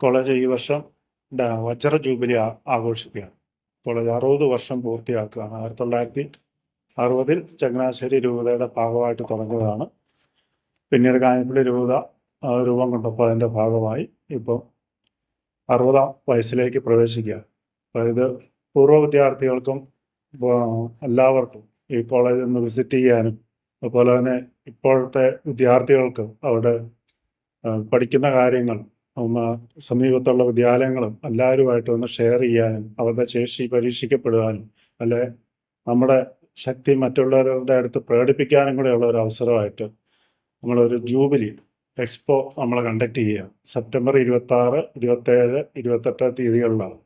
College ഈ വർഷം വജ്ര jubilee ആഘോഷിക്കുകയാണ്. കോളേജ് അറുപത് വർഷം പൂർത്തിയാക്കുകയാണ്. ആയിരത്തി തൊള്ളായിരത്തി അറുപതിൽ ചങ്ങനാശ്ശേരി രൂപതയുടെ ഭാഗമായിട്ട് തുടങ്ങിയതാണ്. പിന്നീട് കാഞ്ഞിപ്പള്ളി രൂപത രൂപം കൊണ്ടപ്പോൾ അതിന്റെ ഭാഗമായി ഇപ്പോൾ അറുപതാം വയസ്സിലേക്ക് പ്രവേശിക്കുക. ഇത് പൂർവ വിദ്യാർത്ഥികൾക്കും എല്ലാവർക്കും ഈ കോളേജിൽ നിന്ന് വിസിറ്റ് ചെയ്യാനും അതുപോലെ തന്നെ ഇപ്പോഴത്തെ വിദ്യാർത്ഥികൾക്ക് അവിടെ പഠിക്കുന്ന കാര്യങ്ങൾ സമീപത്തുള്ള വിദ്യാലയങ്ങളും എല്ലാവരുമായിട്ട് ഒന്ന് ഷെയർ ചെയ്യാനും അവരുടെ ശേഷി പരീക്ഷിക്കപ്പെടുവാനും അല്ലെ? നമ്മുടെ ശക്തി മറ്റുള്ളവരുടെ അടുത്ത് പ്രകടിപ്പിക്കാനും കൂടെയുള്ള ഒരു അവസരമായിട്ട് നമ്മളൊരു ജൂബിലി എക്സ്പോ നമ്മൾ കണ്ടക്ട് ചെയ്യുക. സെപ്റ്റംബർ ഇരുപത്തി ആറ് ഇരുപത്തേഴ് ഇരുപത്തെട്ട് തീയതികളിലാണ്.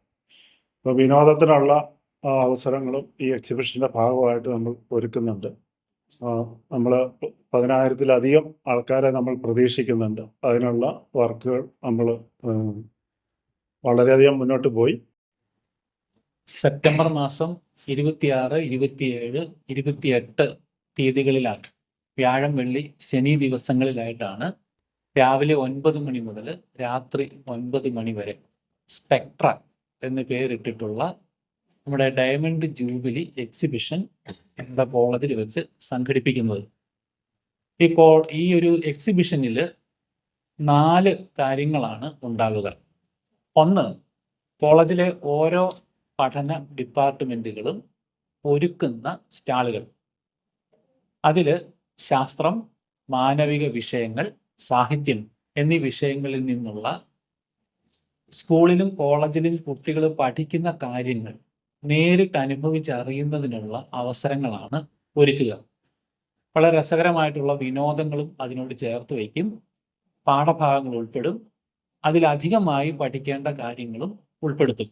അപ്പോൾ വിനോദത്തിനുള്ള അവസരങ്ങളും ഈ എക്സിബിഷന്റെ ഭാഗമായിട്ട് നമ്മൾ ഒരുക്കുന്നുണ്ട്. നമ്മൾ പതിനായിരത്തിലധികം ആൾക്കാരെ നമ്മൾ പ്രതീക്ഷിക്കുന്നുണ്ട്. അതിനുള്ള വർക്കുകൾ നമ്മൾ വളരെയധികം മുന്നോട്ട് പോയി. സെപ്റ്റംബർ മാസം ഇരുപത്തിയാറ് ഇരുപത്തിയേഴ് ഇരുപത്തിയെട്ട് തീയതികളിലാണ്. വ്യാഴം വെള്ളി ശനി ദിവസങ്ങളിലായിട്ടാണ് രാവിലെ ഒൻപത് മണി മുതൽ രാത്രി ഒൻപത് മണി വരെ സ്പെക്ട്ര എന്ന് പേരിട്ടിട്ടുള്ള നമ്മുടെ ഡയമണ്ട് ജൂബിലി എക്സിബിഷൻ നമ്മുടെ കോളേജിൽ വെച്ച് സംഘടിപ്പിക്കുന്നത്. ഇപ്പോൾ ഈ ഒരു എക്സിബിഷനിൽ നാല് കാര്യങ്ങളാണ് ഉണ്ടാകുക. ഒന്ന് കോളേജിലെ ഓരോ പഠന ഡിപ്പാർട്ട്മെന്റുകളും ഒരുക്കുന്ന സ്റ്റാളുകൾ. അതിൽ ശാസ്ത്രം മാനവിക വിഷയങ്ങൾ സാഹിത്യം എന്നീ വിഷയങ്ങളിൽ നിന്നുള്ള സ്കൂളിലും കോളേജിലും കുട്ടികൾ പഠിക്കുന്ന കാര്യങ്ങൾ നേരിട്ട് അനുഭവിച്ച് അറിയുന്നതിനുള്ള അവസരങ്ങളാണ് ഒരുക്കുക. വളരെ രസകരമായിട്ടുള്ള വിനോദങ്ങളും അതിനോട് ചേർത്ത് വയ്ക്കും. പാഠഭാഗങ്ങൾ ഉൾപ്പെടും. അതിലധികമായി പഠിക്കേണ്ട കാര്യങ്ങളും ഉൾപ്പെടുത്തും.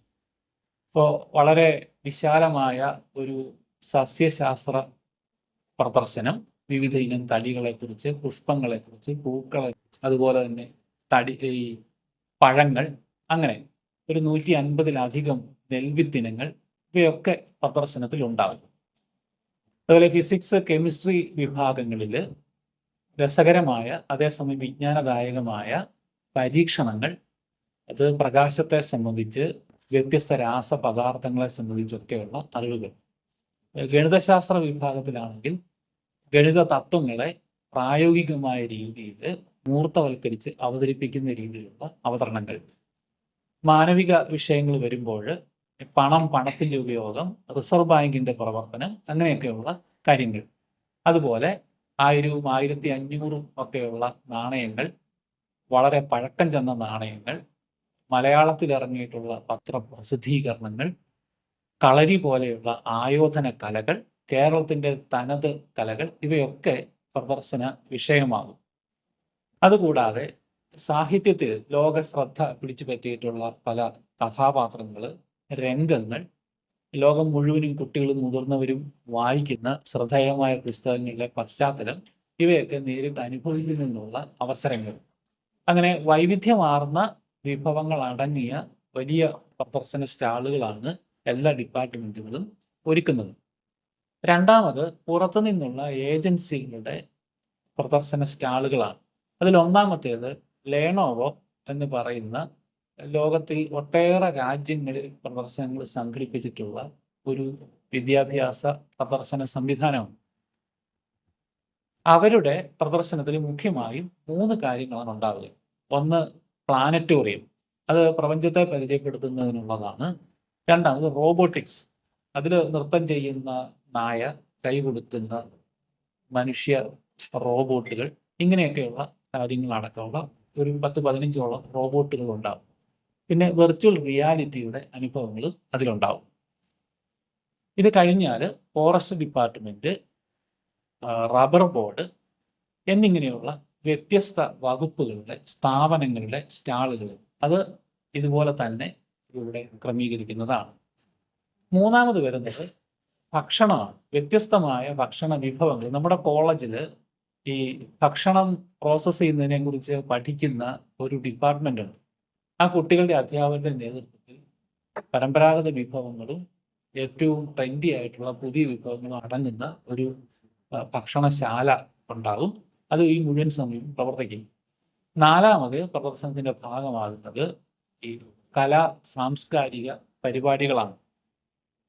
ഇപ്പോൾ വളരെ വിശാലമായ ഒരു സസ്യശാസ്ത്ര പ്രദർശനം വിവിധ ഇനം തടികളെക്കുറിച്ച് പുഷ്പങ്ങളെക്കുറിച്ച് പൂക്കളെ അതുപോലെ തന്നെ തടി ഈ പഴങ്ങൾ അങ്ങനെ ഒരു നൂറ്റി അൻപതിലധികം നെൽവിത്തിനങ്ങൾ ഇവയൊക്കെ പ്രദർശനത്തിൽ ഉണ്ടാകും അതുപോലെ ഫിസിക്സ് കെമിസ്ട്രി വിഭാഗങ്ങളിൽ രസകരമായ അതേസമയം വിജ്ഞാനദായകമായ പരീക്ഷണങ്ങൾ അത് പ്രകാശത്തെ സംബന്ധിച്ച് വ്യത്യസ്ത രാസപദാർത്ഥങ്ങളെ സംബന്ധിച്ചൊക്കെയുള്ള അറിവുകൾ. ഗണിതശാസ്ത്ര വിഭാഗത്തിലാണെങ്കിൽ ഗണിത തത്വങ്ങളെ പ്രായോഗികമായ രീതിയിൽ മൂർത്തവൽക്കരിച്ച് അവതരിപ്പിക്കുന്ന രീതിയിലുള്ള അവതരണങ്ങൾ. മാനവിക വിഷയങ്ങൾ വരുമ്പോൾ പണം പണത്തിന്റെ ഉപയോഗം റിസർവ് ബാങ്കിന്റെ പ്രവർത്തനം അങ്ങനെയൊക്കെയുള്ള കാര്യങ്ങൾ. അതുപോലെ ആയിരവും ആയിരത്തി അഞ്ഞൂറും ഒക്കെയുള്ള നാണയങ്ങൾ വളരെ പഴക്കം ചെന്ന നാണയങ്ങൾ മലയാളത്തിൽ ഇറങ്ങിയിട്ടുള്ള പത്രപ്രസിദ്ധീകരണങ്ങൾ കളരി പോലെയുള്ള ആയോധന കലകൾ കേരളത്തിന്റെ തനത് കലകൾ ഇവയൊക്കെ പ്രദർശന വിഷയമാകും. അതുകൂടാതെ സാഹിത്യത്തിൽ ലോക ശ്രദ്ധ പിടിച്ചു പറ്റിയിട്ടുള്ള പല കഥാപാത്രങ്ങൾ രംഗങ്ങൾ. ലോകം മുഴുവനും കുട്ടികളും മുതിർന്നവരും വായിക്കുന്ന ശ്രദ്ധേയമായ പുസ്തകങ്ങളിലെ പശ്ചാത്തലം ഇവയൊക്കെ നേരിട്ട് അനുഭവിക്കുന്നതിനുള്ള അവസരങ്ങൾ. അങ്ങനെ വൈവിധ്യമാർന്ന വിഭവങ്ങൾ അടങ്ങിയ വലിയ പ്രദർശന സ്റ്റാളുകളാണ് എല്ലാ ഡിപ്പാർട്ട്മെന്റുകളും ഒരുക്കുന്നത്. രണ്ടാമത് പുറത്തു നിന്നുള്ള ഏജൻസികളുടെ പ്രദർശന സ്റ്റാളുകളാണ്. അതിൽ ഒന്നാമത്തേത് ലേണോവോ എന്ന് പറയുന്ന ലോകത്തിൽ ഒട്ടേറെ രാജ്യങ്ങളിൽ പ്രദർശനങ്ങൾ സംഘടിപ്പിച്ചിട്ടുള്ള ഒരു വിദ്യാഭ്യാസ പ്രദർശന സംവിധാനമാണ്. അവരുടെ പ്രദർശനത്തിൽ മുഖ്യമായും മൂന്ന് കാര്യങ്ങളാണ് ഉണ്ടാവുക. ഒന്ന് പ്ലാനറ്റോറിയം. അത് പ്രപഞ്ചത്തെ പരിചയപ്പെടുത്തുന്നതിനുള്ളതാണ്. രണ്ടാമത് റോബോട്ടിക്സ്. അതിൽ നൃത്തം ചെയ്യുന്ന നായ കൈ കൊടുക്കുന്ന മനുഷ്യ റോബോട്ടുകൾ ഇങ്ങനെയൊക്കെയുള്ള കാര്യങ്ങളടക്കമുള്ള ഒരു പത്ത് പതിനഞ്ചോളം റോബോട്ടുകൾ ഉണ്ടാവും പിന്നെ വെർച്വൽ റിയാലിറ്റിയുടെ അനുഭവങ്ങൾ അതിലുണ്ടാവും. ഇത് കഴിഞ്ഞാൽ ഫോറസ്റ്റ് ഡിപ്പാർട്ട്മെന്റ് റബ്ബർ ബോർഡ് എന്നിങ്ങനെയുള്ള വ്യത്യസ്ത വകുപ്പുകളുടെ സ്ഥാപനങ്ങളുടെ സ്റ്റാളുകൾ അത് ഇതുപോലെ തന്നെ ഇവിടെ ക്രമീകരിക്കുന്നതാണ്. മൂന്നാമത് വരുന്നത് ഭക്ഷണമാണ്. വ്യത്യസ്തമായ ഭക്ഷണ വിഭവങ്ങൾ. നമ്മുടെ കോളേജിൽ ഈ ഭക്ഷണം പ്രോസസ്സ് ചെയ്യുന്നതിനെ കുറിച്ച് പഠിക്കുന്ന ഒരു ഡിപ്പാർട്ട്മെന്റ് ഉണ്ട്. ആ കുട്ടികളുടെ അധ്യാപകരുടെ നേതൃത്വത്തിൽ പരമ്പരാഗത വിഭവങ്ങളും ഏറ്റവും ട്രെൻഡി ആയിട്ടുള്ള പുതിയ വിഭവങ്ങളും അടങ്ങുന്ന ഒരു ഭക്ഷണശാല ഉണ്ടാകും. അത് ഈ മുഴുവൻ സമയം പ്രവർത്തിക്കും. നാലാമത് പ്രദർശനത്തിന്റെ ഭാഗമാകുന്നത് ഈ കലാ സാംസ്കാരിക പരിപാടികളാണ്.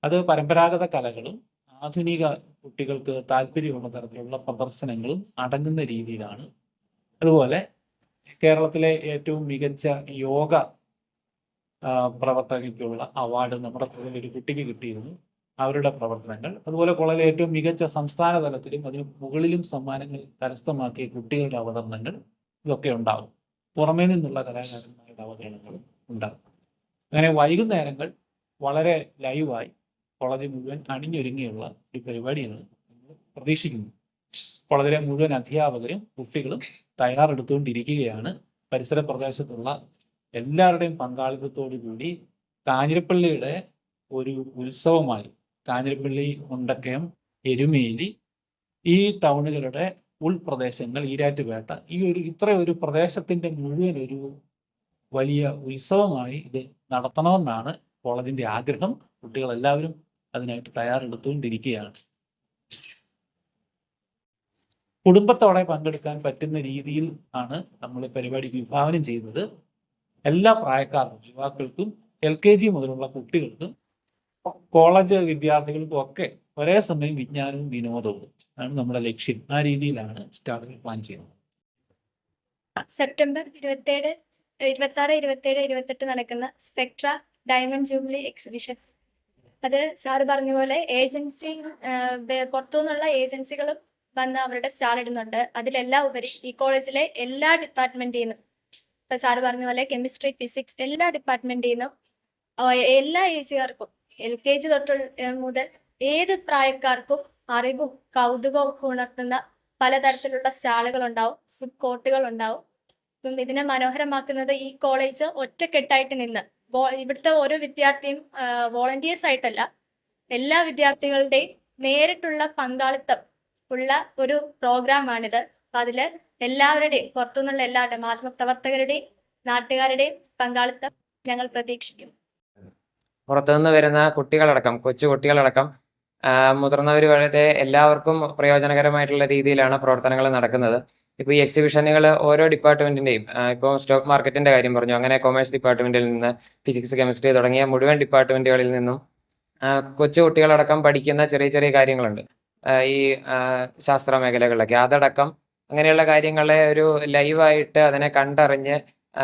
അത് പരമ്പരാഗത കലകളും ആധുനിക കുട്ടികൾക്ക് താല്പര്യമുള്ള തരത്തിലുള്ള പ്രദർശനങ്ങളും അടങ്ങുന്ന രീതിയിലാണ്. അതുപോലെ കേരളത്തിലെ ഏറ്റവും മികച്ച യോഗ പ്രവർത്തകത്തിലുള്ള അവാർഡ് നമ്മുടെ ഒരു കുട്ടിക്ക് കിട്ടിയിരുന്നു. അവരുടെ പ്രവർത്തനങ്ങൾ. അതുപോലെ കോളേജിലെ ഏറ്റവും മികച്ച സംസ്ഥാന തലത്തിലും അതിന് മുകളിലും സമ്മാനങ്ങൾ കരസ്ഥമാക്കിയ കുട്ടികളുടെ അവതരണങ്ങൾ ഇതൊക്കെ ഉണ്ടാകും. പുറമേ നിന്നുള്ള കലാകാരന്മാരുടെ അവതരണങ്ങളും ഉണ്ടാകും. അങ്ങനെ വൈകുന്നേരങ്ങൾ വളരെ ലൈവായി കോളേജ് മുഴുവൻ അണിഞ്ഞൊരുങ്ങിയുള്ള ഒരു പരിപാടിയാണ് പ്രതീക്ഷിക്കുന്നു. കോളേജിലെ മുഴുവൻ അധ്യാപകരും കുട്ടികളും തയ്യാറെടുത്തുകൊണ്ടിരിക്കുകയാണ്. പരിസര പ്രദേശത്തുള്ള എല്ലാവരുടെയും പങ്കാളിത്തത്തോടു കൂടി കാഞ്ഞിരപ്പള്ളിയുടെ ഒരു ഉത്സവമായി കാഞ്ഞിരപ്പള്ളി മുണ്ടക്കയം എരുമേലി ഈ ടൗണുകളുടെ ഉൾപ്രദേശങ്ങൾ ഈരാറ്റുപേട്ട ഈ ഒരു ഇത്ര ഒരു പ്രദേശത്തിന്റെ മുഴുവൻ ഒരു വലിയ ഉത്സവമായി ഇത് നടത്തണമെന്നാണ് കോളേജിന്റെ ആഗ്രഹം. കുട്ടികളെല്ലാവരും അതിനായിട്ട് തയ്യാറെടുത്തുകൊണ്ടിരിക്കുകയാണ്. കുടുംബത്തോടെ പങ്കെടുക്കാൻ പറ്റുന്ന രീതിയിൽ ആണ് നമ്മൾ പരിപാടി വിഭാവനം ചെയ്യുന്നത്. എല്ലാ പ്രായക്കാർക്കും യുവാക്കൾക്കും എൽ കെ ജി മുതലുള്ള കുട്ടികൾക്കും കോളേജ് വിദ്യാർത്ഥികൾക്കും ഒക്കെ ഒരേ സമയം വിജ്ഞാനവും വിനോദവും ആണ് നമ്മുടെ ലക്ഷ്യം. ആ രീതിയിലാണ് സ്റ്റാളുകൾ പ്ലാൻ ചെയ്യുന്നത്. സെപ്റ്റംബർ ഇരുപത്തേഴ് ഇരുപത്തി ആറ് ഇരുപത്തേഴ് ഇരുപത്തെട്ട് നടക്കുന്ന സ്പെക്ട്ര ഡയമണ്ട് ജൂബിലി എക്സിബിഷൻ. അത് സാറ് പറഞ്ഞ പോലെ ഏജൻസി പുറത്തുനിന്നുള്ള ഏജൻസികളും വന്ന് അവരുടെ സ്റ്റാൾ ഇടുന്നുണ്ട്. അതിലെല്ലാം ഉപരി ഈ കോളേജിലെ എല്ലാ ഡിപ്പാർട്ട്മെന്റിൽ നിന്നും ഇപ്പൊ സാറ് പറഞ്ഞ പോലെ കെമിസ്ട്രി ഫിസിക്സ് എല്ലാ ഡിപ്പാർട്ട്മെന്റിൽ നിന്നും എല്ലാ ഏജുകാർക്കും എൽ കെ ജി തൊട്ട് മുതൽ ഏത് പ്രായക്കാർക്കും അറിവും കൗതുകവും ഉണർത്തുന്ന പലതരത്തിലുള്ള സ്റ്റാളുകൾ ഉണ്ടാവും ഫുഡ് കോർട്ടുകൾ ഉണ്ടാവും ഇപ്പം ഇതിനെ മനോഹരമാക്കുന്നത് ഈ കോളേജ് ഒറ്റക്കെട്ടായിട്ട് നിന്ന് ഇവിടുത്തെ ഓരോ വിദ്യാർത്ഥിയും വോളണ്ടിയേഴ്സ് ആയിട്ടല്ല എല്ലാ വിദ്യാർത്ഥികളുടെയും നേരിട്ടുള്ള പങ്കാളിത്തം ഉള്ള ഒരു പ്രോഗ്രാമാണിത് അപ്പം അതിൽ എല്ലാവരുടെയും പുറത്തുനിന്നുള്ള എല്ലാവരുടെയും മാധ്യമപ്രവർത്തകരുടെയും നാട്ടുകാരുടെയും പങ്കാളിത്തം ഞങ്ങൾ പ്രതീക്ഷിക്കും പുറത്തുനിന്ന് വരുന്ന കുട്ടികളടക്കം കൊച്ചു കുട്ടികളടക്കം മുതിർന്നവർ വളരെ എല്ലാവർക്കും പ്രയോജനകരമായിട്ടുള്ള രീതിയിലാണ് പ്രവർത്തനങ്ങൾ നടക്കുന്നത്. ഇപ്പോൾ ഈ എക്സിബിഷനുകൾ ഓരോ ഡിപ്പാർട്ട്മെന്റിന്റെയും ഇപ്പോൾ സ്റ്റോക്ക് മാർക്കറ്റിന്റെ കാര്യം പറഞ്ഞു. അങ്ങനെ കൊമേഴ്സ് ഡിപ്പാർട്ട്മെന്റിൽ നിന്ന് ഫിസിക്സ് കെമിസ്ട്രി തുടങ്ങിയ മുഴുവൻ ഡിപ്പാർട്ട്മെന്റുകളിൽ നിന്നും കൊച്ചു കുട്ടികളടക്കം പഠിക്കുന്ന ചെറിയ ചെറിയ കാര്യങ്ങളുണ്ട്. ഈ ശാസ്ത്ര മേഖലകളിലൊക്കെ അതടക്കം അങ്ങനെയുള്ള കാര്യങ്ങളെ ഒരു ലൈവായിട്ട് അതിനെ കണ്ടറിഞ്ഞ്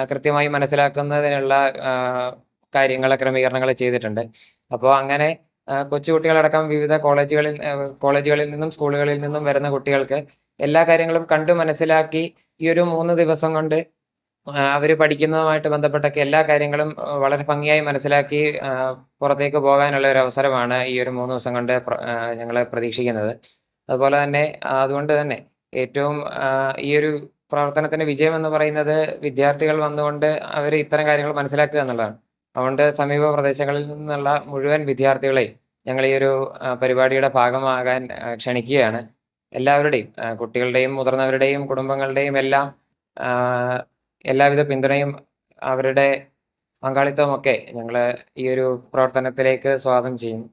കൃത്യമായി മനസ്സിലാക്കുന്നതിനുള്ള കാര്യങ്ങൾ ക്രമീകരണങ്ങൾ ചെയ്തിട്ടുണ്ട്. അപ്പോൾ അങ്ങനെ കൊച്ചുകുട്ടികളടക്കം വിവിധ കോളേജുകളിൽ കോളേജുകളിൽ നിന്നും സ്കൂളുകളിൽ നിന്നും വരുന്ന കുട്ടികൾക്ക് എല്ലാ കാര്യങ്ങളും കണ്ടു മനസ്സിലാക്കി ഈ ഒരു മൂന്ന് ദിവസം കൊണ്ട് അവർ പഠിക്കുന്നതുമായിട്ട് ബന്ധപ്പെട്ടൊക്കെ എല്ലാ കാര്യങ്ങളും വളരെ ഭംഗിയായി മനസ്സിലാക്കി പുറത്തേക്ക് പോകാനുള്ള ഒരു അവസരമാണ് ഈ ഒരു മൂന്ന് ദിവസം കൊണ്ട് ഞങ്ങൾ പ്രതീക്ഷിക്കുന്നത്. അതുപോലെ തന്നെ അതുകൊണ്ട് തന്നെ ഏറ്റവും ഈ ഒരു പ്രവർത്തനത്തിന്റെ വിജയം എന്ന് പറയുന്നത് വിദ്യാർത്ഥികൾ വന്നുകൊണ്ട് അവർ ഇത്തരം കാര്യങ്ങൾ മനസ്സിലാക്കുക എന്നുള്ളതാണ്. അതുകൊണ്ട് സമീപ പ്രദേശങ്ങളിൽ നിന്നുള്ള മുഴുവൻ വിദ്യാർത്ഥികളെയും ഞങ്ങൾ ഈ ഒരു പരിപാടിയുടെ ഭാഗമാകാൻ ക്ഷണിക്കുകയാണ്. എല്ലാവരുടെയും കുട്ടികളുടെയും മുതിർന്നവരുടെയും കുടുംബങ്ങളുടെയും എല്ലാം എല്ലാവിധ പിന്തുണയും അവരുടെ പങ്കാളിത്തവും ഒക്കെ ഞങ്ങൾ ഈ ഒരു പ്രവർത്തനത്തിലേക്ക് സ്വാഗതം ചെയ്യുന്നു